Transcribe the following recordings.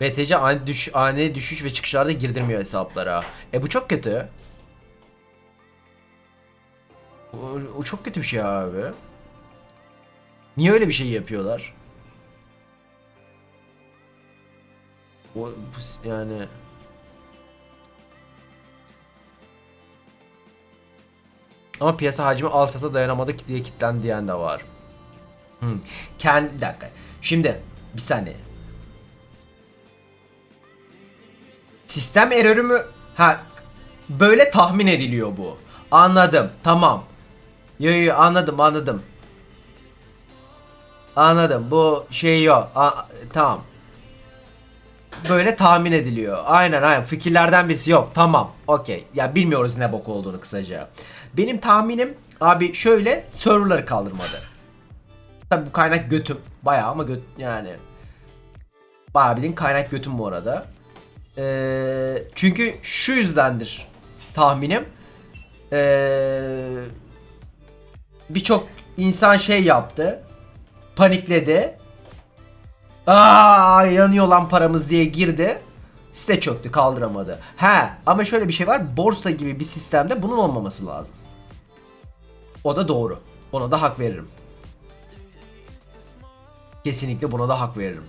BTC ani, düş, ani düşüş ve çıkışlarda girdirmiyor hesaplara. E bu çok kötü. O, o çok kötü bir şey abi. Niye öyle bir şey yapıyorlar? O bu yani Ama piyasa hacmi al sata dayanamadı diye kitlen diyen de var. Hmm. Kendi dakika. Şimdi bir saniye. Sistem error'ü mü? Ha böyle tahmin ediliyor bu. Anladım. Tamam. Yo yo anladım anladım. Anladım. Bu şey yok. A- tamam. Böyle tahmin ediliyor. Aynen aynen. Fikirlerden birisi yok. Tamam. Okey. Ya bilmiyoruz ne bok olduğunu kısaca. Benim tahminim abi şöyle serverları kaldırmadı. Tabi bu kaynak götüm. Bayağı ama göt yani. Bayağı bildiğin kaynak götüm bu arada. Ee, çünkü şu yüzdendir tahminim. Ee, Birçok insan şey yaptı. Panikledi. Aa yanıyor lan paramız diye girdi. Site çöktü kaldıramadı. He ama şöyle bir şey var. Borsa gibi bir sistemde bunun olmaması lazım. O da doğru. Ona da hak veririm. Kesinlikle buna da hak veririm.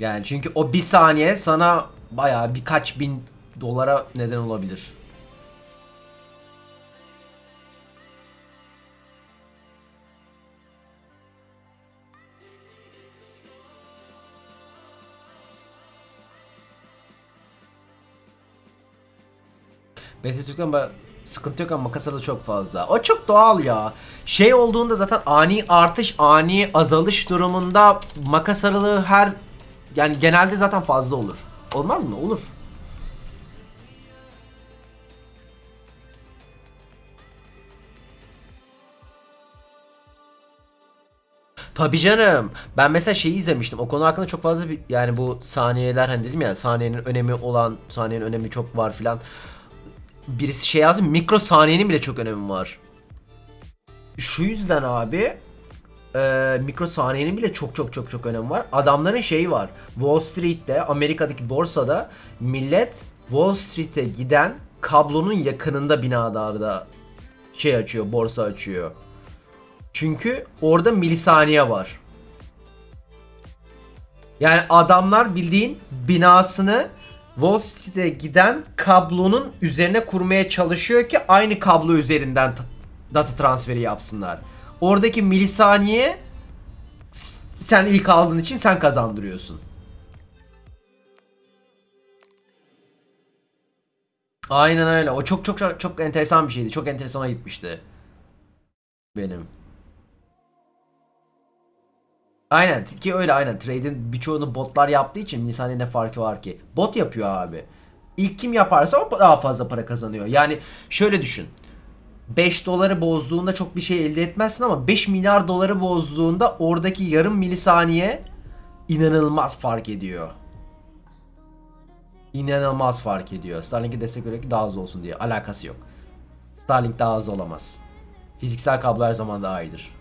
Yani çünkü o bir saniye sana bayağı birkaç bin dolara neden olabilir. BT Türk'ten sıkıntı yok ama makasada çok fazla. O çok doğal ya. Şey olduğunda zaten ani artış, ani azalış durumunda makas aralığı her yani genelde zaten fazla olur. Olmaz mı? Olur. Tabii canım. Ben mesela şeyi izlemiştim. O konu hakkında çok fazla bir yani bu saniyeler hani dedim ya saniyenin önemi olan saniyenin önemi çok var filan. Birisi şey yazdı mikro saniyenin bile çok önemi var. Şu yüzden abi e, mikro saniyenin bile çok çok çok çok önemi var. Adamların şeyi var. Wall Street'te Amerika'daki borsada millet Wall Street'e giden kablonun yakınında binalarda şey açıyor, borsa açıyor. Çünkü orada milisaniye var. Yani adamlar bildiğin binasını Wall Street'e giden kablonun üzerine kurmaya çalışıyor ki aynı kablo üzerinden data transferi yapsınlar. Oradaki milisaniye sen ilk aldığın için sen kazandırıyorsun. Aynen öyle. O çok çok çok, enteresan bir şeydi. Çok enteresana gitmişti. Benim. Aynen ki öyle aynen. Trade'in birçoğunu botlar yaptığı için milisaniye ne farkı var ki? Bot yapıyor abi. İlk kim yaparsa o daha fazla para kazanıyor. Yani şöyle düşün. 5 doları bozduğunda çok bir şey elde etmezsin ama 5 milyar doları bozduğunda oradaki yarım milisaniye inanılmaz fark ediyor. İnanılmaz fark ediyor. Starlink'e destek ki daha hızlı olsun diye. Alakası yok. Starlink daha hızlı olamaz. Fiziksel kablo her zaman daha iyidir.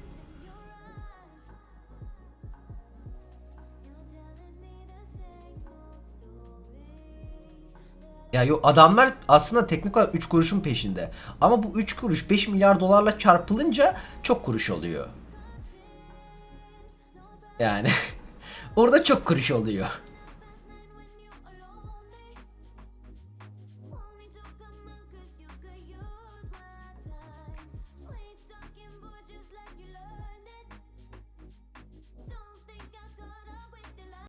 Ya yok adamlar aslında teknik olarak 3 kuruşun peşinde. Ama bu 3 kuruş 5 milyar dolarla çarpılınca çok kuruş oluyor. Yani orada çok kuruş oluyor.